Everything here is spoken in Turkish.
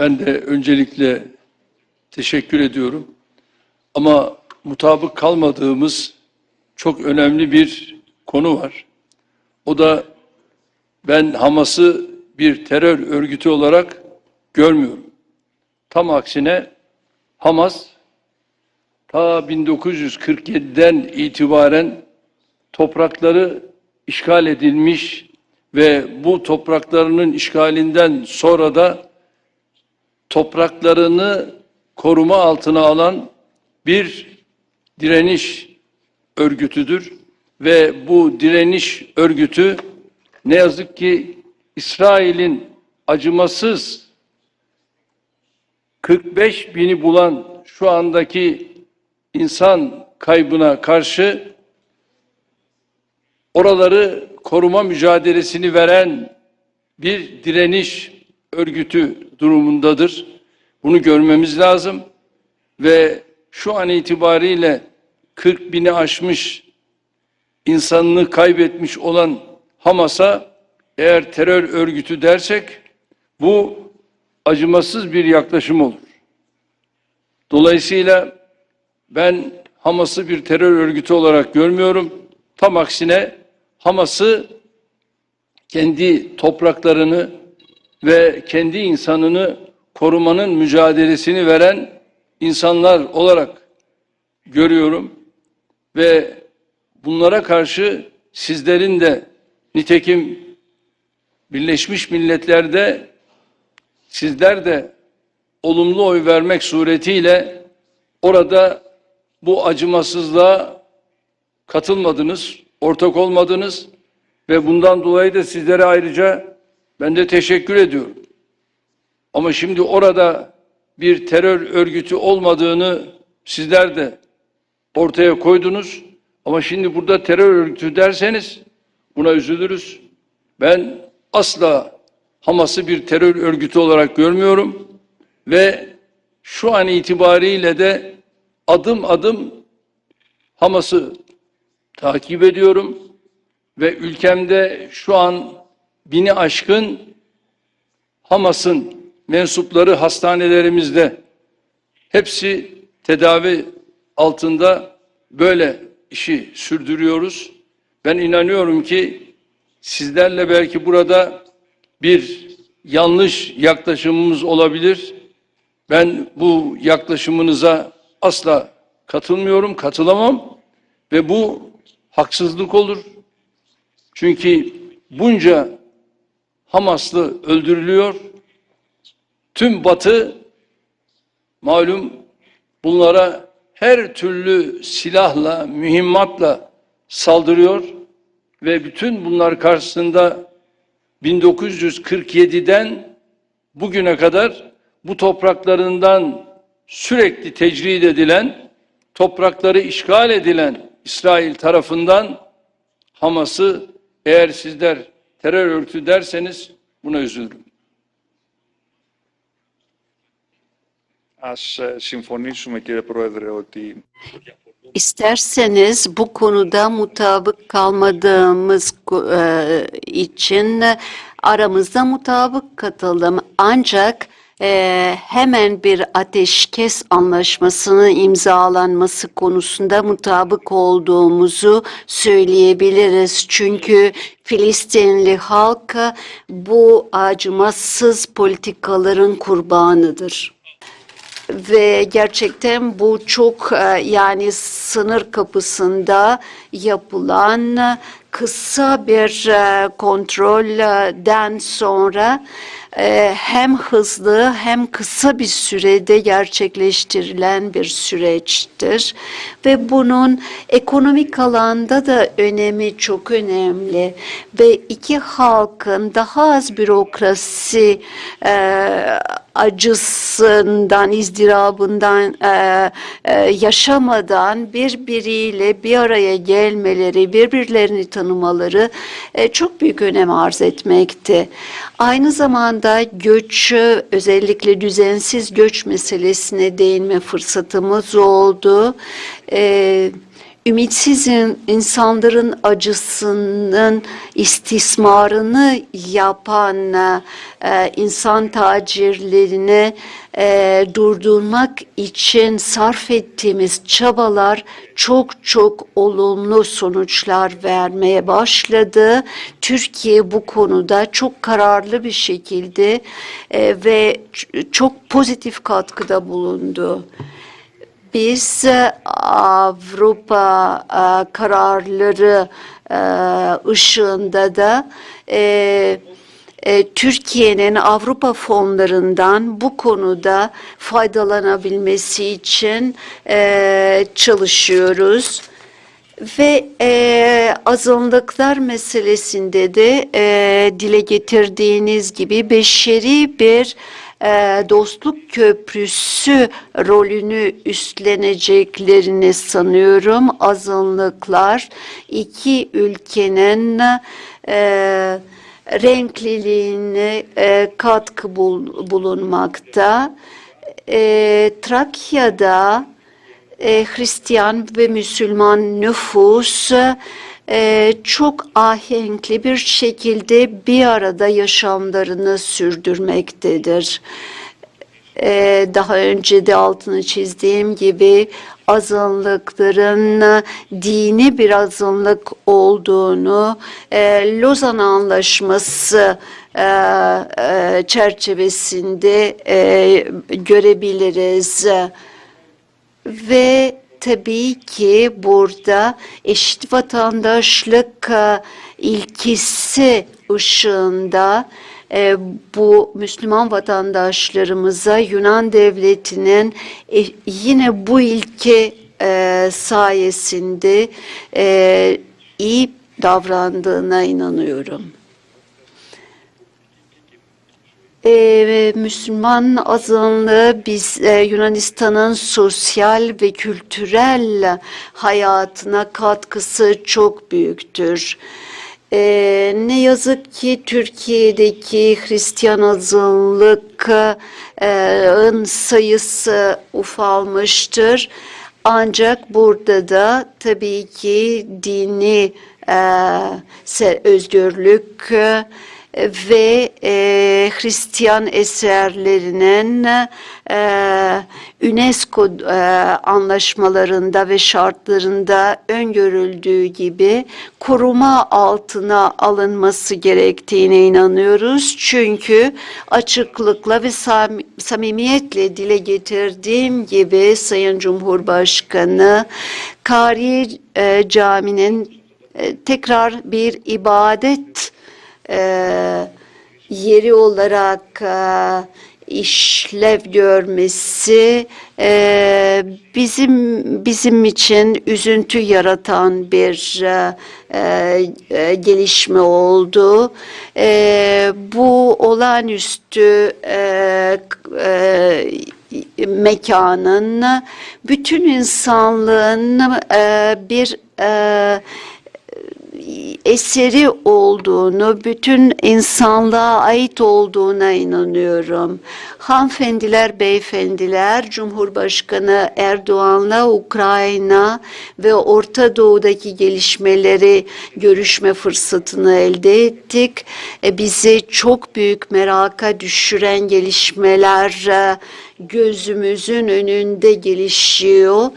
Ben de öncelikle teşekkür ediyorum. Ama mutabık kalmadığımız çok önemli bir konu var. O da ben Hamas'ı bir terör örgütü olarak görmüyorum. Tam aksine Hamas ta 1947'den itibaren toprakları işgal edilmiş ve bu topraklarının işgalinden sonra da topraklarını koruma altına alan bir direniş örgütüdür. Ve bu direniş örgütü ne yazık ki İsrail'in acımasız 45 bini bulan şu andaki insan kaybına karşı oraları koruma mücadelesini veren bir direniş örgütü durumundadır. Bunu görmemiz lazım ve şu an itibariyle 40 bini aşmış insanını kaybetmiş olan Hamas'a eğer terör örgütü dersek bu acımasız bir yaklaşım olur. Dolayısıyla ben Hamas'ı bir terör örgütü olarak görmüyorum. Tam aksine Hamas'ı kendi topraklarını ve kendi insanını korumanın mücadelesini veren insanlar olarak görüyorum ve bunlara karşı sizlerin de nitekim Birleşmiş Milletler'de sizler de olumlu oy vermek suretiyle orada bu acımasızlığa katılmadınız, ortak olmadınız ve bundan dolayı da sizlere ayrıca ben de teşekkür ediyorum. Ama şimdi orada bir terör örgütü olmadığını sizler de ortaya koydunuz. Ama şimdi burada terör örgütü derseniz buna üzülürüz. Ben asla Hamas'ı bir terör örgütü olarak görmüyorum ve şu an itibariyle de adım adım Hamas'ı takip ediyorum ve ülkemde şu an bini aşkın Hamas'ın mensupları hastanelerimizde hepsi tedavi altında böyle işi sürdürüyoruz. Ben inanıyorum ki sizlerle belki burada bir yanlış yaklaşımımız olabilir. Ben bu yaklaşımınıza asla katılmıyorum, katılamam ve bu haksızlık olur. Çünkü bunca Hamaslı öldürülüyor. Tüm Batı malum bunlara her türlü silahla, mühimmatla saldırıyor ve bütün bunlar karşısında 1947'den bugüne kadar bu topraklarından sürekli tecrid edilen, toprakları işgal edilen İsrail tarafından Hamas'ı eğer sizler terör örgütü derseniz buna üzülürüm. Ας ε, συμφωνήσουμε κύριε Πρόεδρε ότι İsterseniz bu konuda mutabık kalmadığımız e, için aramızda mutabık katalım. Ancak e, hemen bir ateşkes anlaşmasının imzalanması konusunda mutabık olduğumuzu söyleyebiliriz. Çünkü Filistinli halk bu acımasız politikaların kurbanıdır ve gerçekten bu çok e, yani sınır kapısında yapılan kısa bir e, kontrolden sonra e, hem hızlı hem kısa bir sürede gerçekleştirilen bir süreçtir. Ve bunun ekonomik alanda da önemi çok önemli. Ve iki halkın daha az bürokrasi e, acısından, izdirabından e, e, yaşamadan birbiriyle bir araya gelmeleri, birbirlerini tanımaları e, çok büyük önem arz etmekte. Aynı zamanda göç, özellikle düzensiz göç meselesine değinme fırsatımız oldu. E, ümitsiz in- insanların acısının istismarını yapan e, insan tacirlerini e, durdurmak için sarf ettiğimiz çabalar çok çok olumlu sonuçlar vermeye başladı. Türkiye bu konuda çok kararlı bir şekilde e, ve çok pozitif katkıda bulundu. Biz e, Avrupa e, kararları e, ışığında da Türkiye'nin Avrupa fonlarından bu konuda faydalanabilmesi için çalışıyoruz. Ve e, azınlıklar meselesinde de e, dile getirdiğiniz gibi beşeri bir e, dostluk köprüsü rolünü üstleneceklerini sanıyorum. Azınlıklar iki ülkenin e, renkliliğine e, katkı bul- bulunmakta. E, Trakya'da e, Hristiyan ve Müslüman nüfus e, çok ahenkli bir şekilde bir arada yaşamlarını sürdürmektedir. E, daha önce de altını çizdiğim gibi azınlıkların dini bir azınlık olduğunu e, Lozan Anlaşması e, e, çerçevesinde e, görebiliriz. Ve tabii ki burada eşit vatandaşlık e, ilkesi ışığında e, bu Müslüman vatandaşlarımıza Yunan devletinin e, yine bu ilke sayesinde iyi davrandığına inanıyorum. Ee, Müslüman azınlığı biz e, Yunanistan'ın sosyal ve kültürel hayatına katkısı çok büyüktür. Ee, ne yazık ki Türkiye'deki Hristiyan azınlıkın sayısı ufalmıştır. Ancak burada da tabii ki dini e, özgürlük e, ve e, Hristiyan eserlerinin e, UNESCO e, anlaşmalarında ve şartlarında öngörüldüğü gibi koruma altına alınması gerektiğine inanıyoruz. Çünkü açıklıkla ve sam- samimiyetle dile getirdiğim gibi Sayın Cumhurbaşkanı Kari e, Camii'nin e, tekrar bir ibadet e, yeri olarak e, işlev görmesi e, bizim bizim için üzüntü yaratan bir e, e, gelişme oldu. E, bu olağanüstü e, e, mekanın bütün insanlığın e, bir e, eseri olduğunu, bütün insanlığa ait olduğuna inanıyorum. Hanımefendiler, beyefendiler, Cumhurbaşkanı Erdoğan'la Ukrayna ve Orta Doğu'daki gelişmeleri görüşme fırsatını elde ettik. E, bizi çok büyük meraka düşüren gelişmeler e, gözümüzün önünde gelişiyor